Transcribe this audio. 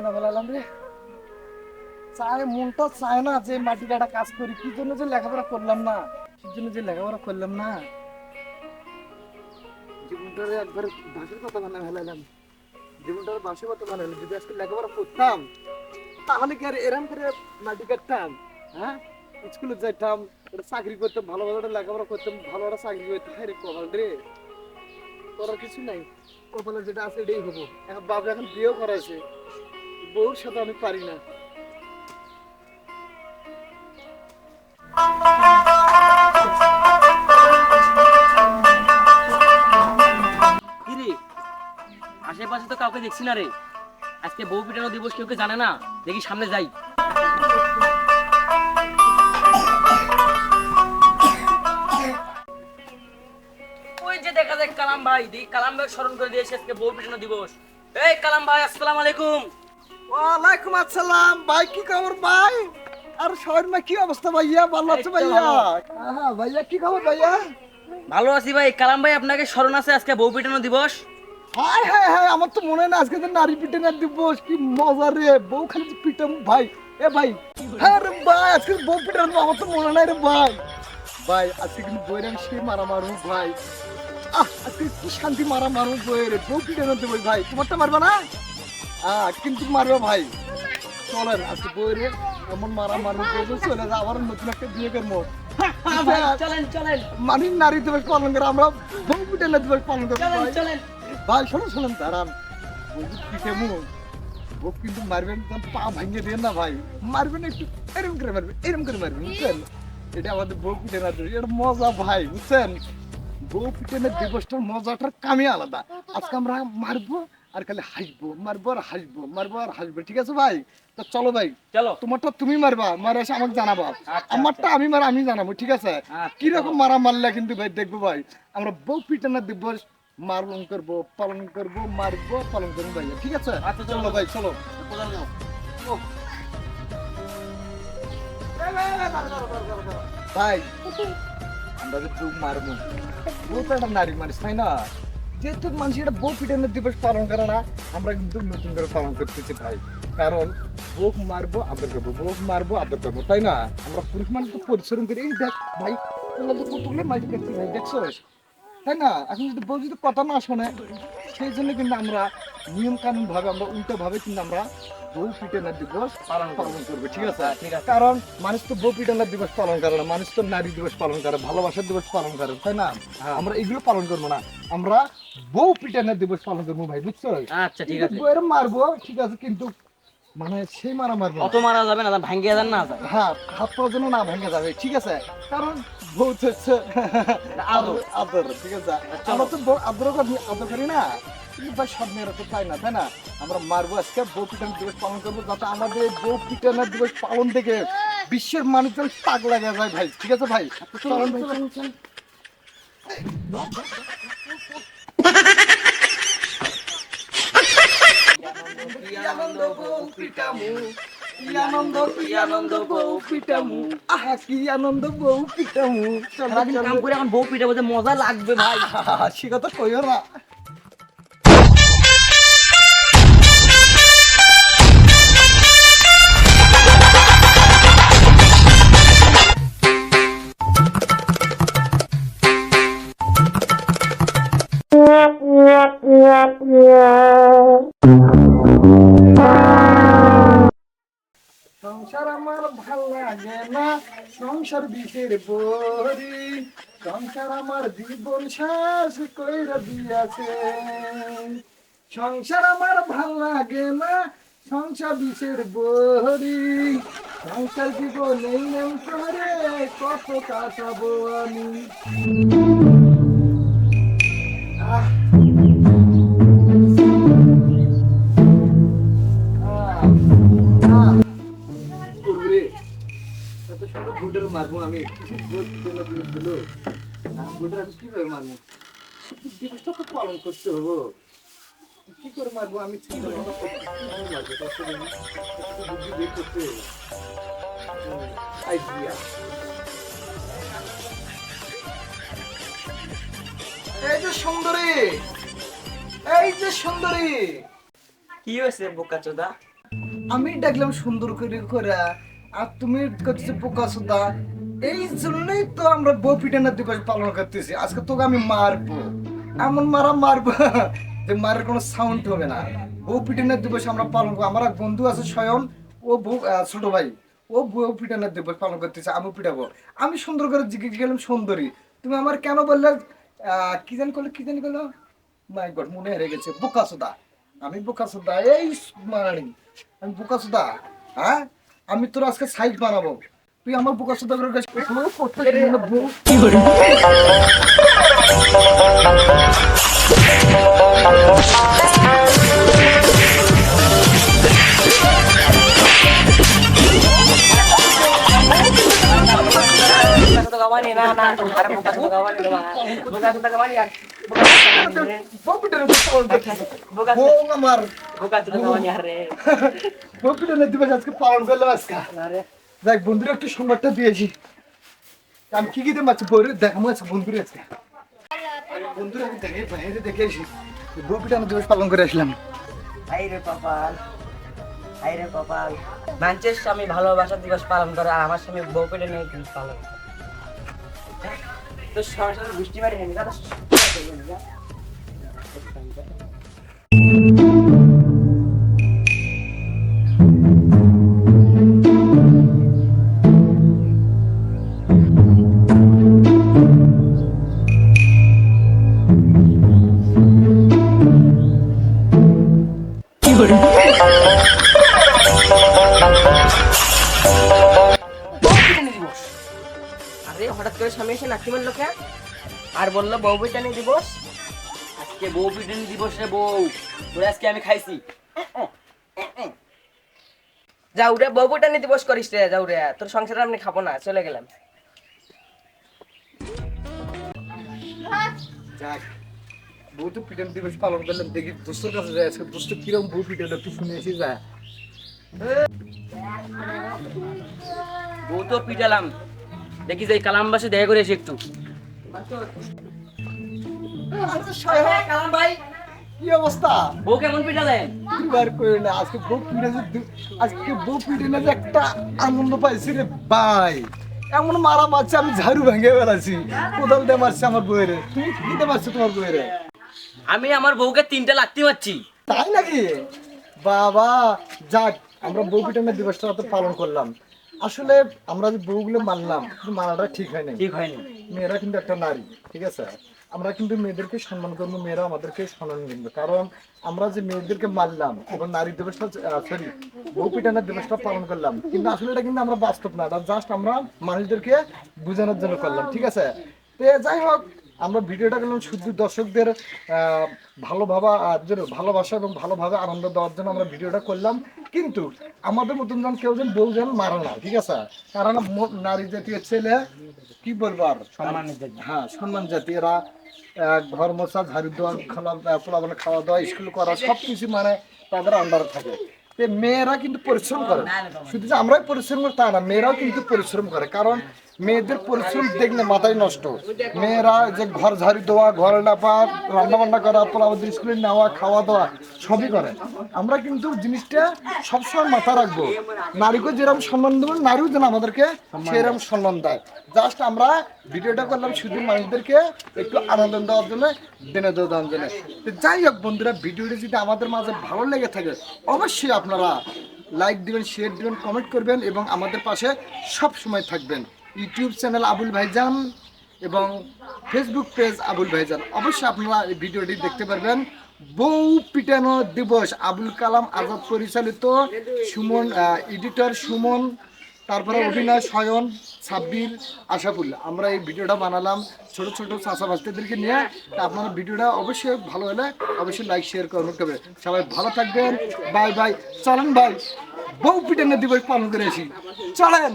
বানা ফেলালাম রে। চায় মনটা চায় না যে মাটি কাটা কাজ করি, কি জন্য যে লেখাপড়া করলাম না? কি জন্য যে লেখাপড়া করলাম না? জীবনটারে একবার বাসের কথা বানা ফেলালাম জীবনটারে বাসের কথা বানালাম যদি আজকে লেখাপড়া করতাম, তাহলে কি আর এরম করে মাটি কাটতাম? হ্যাঁ? স্কুলে যাইতাম, একটা চাকরি করতাম, ভালো ভালো একটা লেখাপড়া করতাম, ভালো একটা চাকরি করতাম। হ্যাঁ রে কপাল রে। করার কিছু নাই। কপালে যেটা আছে এটাই হব। এখন বাবা এখন বিয়েও করাইছে। বউর সাথে আমি পারি না। আশেপাশে তো কাউকে দেখছি না রে। আজকে বউ পিটানো দিবস কেউ জানে না? দেখি সামনে যাই। ওই যে দেখা কালাম ভাই কালাম ভাই স্মরণ করে দিয়েছে আজকে বউ পিটানো দিবস। এই কালাম ভাই, আসসালামু আলাইকুম। ওয়ালাইকুম আসসালাম। ভাই কি খবর ভাই? আর সবার মা কি অবস্থা ভাইয়া? ভালো আছে তো ভাইয়া? হ্যাঁ ভাইয়া কি খবর ভাইয়া? ভালো আছি ভাই। কালাম ভাই আপনাকে স্মরণ আছে আজকে বউ পিটানো দিবস? হাই হাই হাই আমার তো মনে হয় না আজকে তো নারী পিটে না দিবস। কি মজা রে বউ খালি যে পিটাম ভাই। এ ভাই হ্যাঁ রে ভাই আজকে বউ পিটে না আমার তো মনে নাই রে ভাই। ভাই আজকে কিন্তু বইয়ের আমি সে মারা মারু ভাই। আহ আজকে কি শান্তি মারা মারু বইয়ের বউ পিটে না দেবো ভাই। তোমারটা মারবা না? হ্যাঁ কিন্তু মারবে ভাই। চলেন আজকে বইয়ের এমন মারা মারু বইয়ের চলে যা আবার নতুন একটা বিয়ে করব। মানে নারী দিবস পালন করে আমরা বউ পিটে দিবস পালন করব ভাই। শোনো শোনেন দাঁড়ান। পিঠে মুখ ও কিন্তু মারবেন পা ভাঙিয়ে দেন না ভাই। মারবেন একটু এরকম করে মারবেন এরকম করে মারবেন বুঝছেন? এটা আমাদের বউ পিঠে না এটা মজা ভাই বুঝছেন? বউ পিঠেনের দিবসটার মজাটার কামই আলাদা। আজকে আমরা মারবো আর খালি হাসবো মারবো আর হাসবো মারবো আর হাসবো ঠিক আছে ভাই? তো চলো ভাই চলো। তোমারটা তুমি মারবা মারে এসে আমাকে জানাবা। আচ্ছা। আমারটা আমি মারা আমি জানাব ঠিক আছে? আচ্ছা, কীরকম মারা মারলে কিন্তু ভাই দেখব ভাই আমরা বউ পিটানোর দিবস মারণ করব পালন করব মারবো পালন করব ভাই ঠিক আছে? আচ্ছা, চলো। ভাই চলো। ভাই আমরা বউ মারবো বউ তো একটা নারী মানুষ তাই না? যেহেতু মানুষ এটা বউ পিটানোর দিবস পালন করে না, আমরা কিন্তু নতুন করে পালন করতেছি ভাই। কারণ বোক মারবো, আদর করব। বোক মারবো, আদর করব, তাই না? আমরা পুরুষ মানুষ তো পরিশ্রম করি। এই দেখ ভাই কতগুলো মাইক দেখছি ভাই, দেখছোস? তাই না? এখন যদি বউ যদি কথা না শোনে সেই জন্য কিন্তু আমরা নিয়ম কানুন ভাবে আমরা উল্টো ভাবে কিন্তু আমরা বউ পিটানোর দিবস পালন পালন করব ঠিক আছে? হ্যাঁ, ঠিক আছে। কারণ মানুষ তো বউ পিটানোর দিবস পালন করে না মানুষ তো নারী দিবস পালন করে ভালোবাসার দিবস পালন করে তাই না? হ্যাঁ। আমরা এগুলো পালন করব না। আমরা বউ পিটানোর দিবস পালন করব ভাই বুঝছ? আচ্ছা ঠিক আছে। বউয়ের মারবো ঠিক আছে কিন্তু মানে সেই মারা মারবো। অত মারা যাবে না ভাঙ্গিয়ে যান না। হ্যাঁ হাত জন্য না ভেঙে যাবে ঠিক আছে? কারণ হচ্ছে। আদর। আদর ঠিক আছে? আমরা তো আদর করি আদর করি না। কিন্তু ভাই সব মেয়েরা তো তাই না তাই না? আমরা মারবো আজকে বউ পিটানোর দিবস পালন করব যাতে আমাদের বউ পিটানোর দিবস পালন থেকে বিশ্বের মানুষজন পাগ লাগা যায় ভাই ঠিক আছে ভাই? চলুন ভাই। চলুন চলুন কি আনন্দ কি আনন্দ বউ পিটামু আহা কি আনন্দ বউ পিটামু চলো সারাদিন কাম করে এখন বউ পিঠা বলতে মজা লাগবে ভাই। সে কথা কইও না। না, সংসার বিষের বড়ি সংসার আমার জীবন শেষ কইরা দিয়াছে। সংসার আমার ভালো লাগে না, সংসার বিষের বহরি সংসার জীবন এই নাম করে কত কাটাবো আমি? ভোটার আমি কীভাবে মারবো? দিবসটা তো পালন করতে হব। কি করে মারবো? আমি করছি করতে আইডিয়া এই যে সুন্দরী! এই যে সুন্দরী! কি হয়েছে বোকা চোদা? আমি ডাকলাম সুন্দর করে করে আর তুমি করতেছো পোকা সুদা এই জন্যই তো আমরা বউ পিটানোর দিবস পালন করতেছি। আজকে তোকে আমি মারবো। এমন মারা মারবো যে মারের কোনো সাউন্ড হবে না। বউ পিটানোর দিবস আমরা পালন করব। আমার এক বন্ধু আছে স্বয়ং, ও বউ ছোট ভাই। ও বউ পিটানোর দিবস পালন করতেছে আমি পিটাবো আমি সুন্দর করে জিজ্ঞেস গেলাম সুন্দরী, তুমি আমার কেন বললে কি জানি করল, কি জানি করল? মাই গড মনে হেরে গেছে। বোকা সুদা। আমি বোকা সুদা। এই মারানি, আমি বোকা সুদা। হ্যাঁ? আমি তোর আজকে সাইজ বানাবো। তুই আমার বোকা সুদা করে কাছে করতে পিটানোর দিবস আজকে পালন করলাম আজকে দেখ, বন্ধুরা, একটু সংবাদটা দিয়েছি আমি কি কি মাছ বইরে দেখাবো আছে বন্ধুরা আজকে বন্ধুরা, আমি দেখে, বাইরে দেখে এসি বউ পিটানোর দিবস পালন করে আসলাম। হাই রে কপাল, হাই রে কপাল। মানুষের স্বামী ভালোবাসা দিবস পালন করে, আর আমার স্বামী বউ নিয়ে দিবস পালন করে। তো সংসারে বৃষ্টি বাড়ি হয়নি দাদা আরে হঠাৎ করে স্বামী এসে নাকি মারলো কে আর বলল বউ পিটানি দিবস। আজকে বউ পিটানি দিবস রে বউ। তোরে আজকে আমি খাইছি। যাও রে বউ পিটানি দিবস করিস রে যাও রে। তোর সংসারে আমি খাব না চলে গেলাম। যাক বউ তো পিটান দিবস পালন করলাম দেখি দোস্তর কাছে যায় আজকে দোস্ত কীরকম বউ পিটানো একটু শুনে এসে যায় বউ তো পিটালাম দেখি যে কালাম বাসে দেখা করে এসে একটু। কালাম ভাই কি অবস্থা? বউ কেমন পিটালেন দুবার করে না আজকে বউ পিটানে আজকে বউ পিটানে যে একটা আনন্দ পাইছি রে ভাই। এমন মারা মারছে আমি ঝাড়ু ভেঙে বেড়াচ্ছি কোদাল দিয়ে মারছে আমার বইয়েরে তুমি দিতে পারছ তোমার বইয়েরে আমি আমার বউকে তিনটা লাগতে পারছি তাই নাকি? বাবা যাক আমরা বউ পিটানের দিবসটা পালন করলাম। আসলে আমরা যে বউগুলো মানলাম মানাটা ঠিক হয় নাই ঠিক হয়নি। মেয়েরা কিন্তু একটা নারী ঠিক আছে? আমরা কিন্তু মেয়েদেরকে সম্মান করব মেয়েরা আমাদেরকে সম্মান করবে কারণ আমরা যে মেয়েদেরকে মারলাম এবং নারী দিবসটা সরি বউ পিটানোর দিবসটা পালন করলাম কিন্তু আসলে এটা কিন্তু আমরা বাস্তব না এটা জাস্ট আমরা মানুষদেরকে বোঝানোর জন্য করলাম ঠিক আছে? তো যাই হোক আমরা ভিডিওটা করলাম শুধু দর্শকদের আহ, ভালো ভাবা আহ, যেন ভালোবাসা এবং ভালোভাবে আনন্দ দেওয়ার জন্য আমরা ভিডিওটা করলাম। কিন্তু আমাদের মতন যেন কেউ যেন বউ যেন মারে না ঠিক আছে? কারণ নারী জাতীয় ছেলে কি বলব আর? হ্যাঁ সম্মান জাতি। এরা মশা ঝাড়ু দেওয়া খাওয়া পোলাপানে খাওয়া দাওয়া স্কুল করা সব কিছু মানে তাদের আন্ডারে থাকে। মেয়েরা কিন্তু পরিশ্রম করে। শুধু যে আমরাই পরিশ্রম করি তা না মেয়েরাও কিন্তু পরিশ্রম করে। কারণ মেয়েদের পরিশ্রম দেখলে মাথায় নষ্ট। মেয়েরা যে ঘর ঝাড়ি দেওয়া, ঘর লাপা রান্না বান্না করা পোলাপাদের স্কুলে নেওয়া, খাওয়া দাওয়া, সবই করে। আমরা কিন্তু জিনিসটা সবসময় মাথা রাখব। নারীকে যেরকম সম্মান দেবো, নারীও যেন আমাদেরকে সেরকম সম্মান দেয়। জাস্ট আমরা ভিডিওটা করলাম শুধু মানুষদেরকে একটু আনন্দ দেওয়ার জন্য, বিনোদন দেওয়ার জন্য। যাই হোক বন্ধুরা, ভিডিওটি যদি আমাদের মাঝে ভালো লেগে থাকে, অবশ্যই আপনারা লাইক দিবেন শেয়ার দিবেন কমেন্ট করবেন এবং আমাদের পাশে সব সময় থাকবেন। ইউটিউব চ্যানেল আবুল ভাইজান এবং ফেসবুক পেজ আবুল ভাইজান। অবশ্যই আপনারা এই ভিডিওটি দেখতে পারবেন। বউ পিটানো দিবস, আবুল কালাম আজাদ পরিচালিত, সুমন এডিটর সুমন, তারপরে অভিনয় স্বয়ন সাব্বির আশাফুল আমরা এই ভিডিওটা বানালাম ছোট ছোট চাষা বাস্তাদেরকে নিয়ে। তা আপনারা ভিডিওটা অবশ্যই ভালো হলে অবশ্যই লাইক শেয়ার করুন করবে সবাই ভালো থাকবেন। Bye bye. চলেন ভাই, বউ পিটানো দিবস পালন করে আসি। চলেন!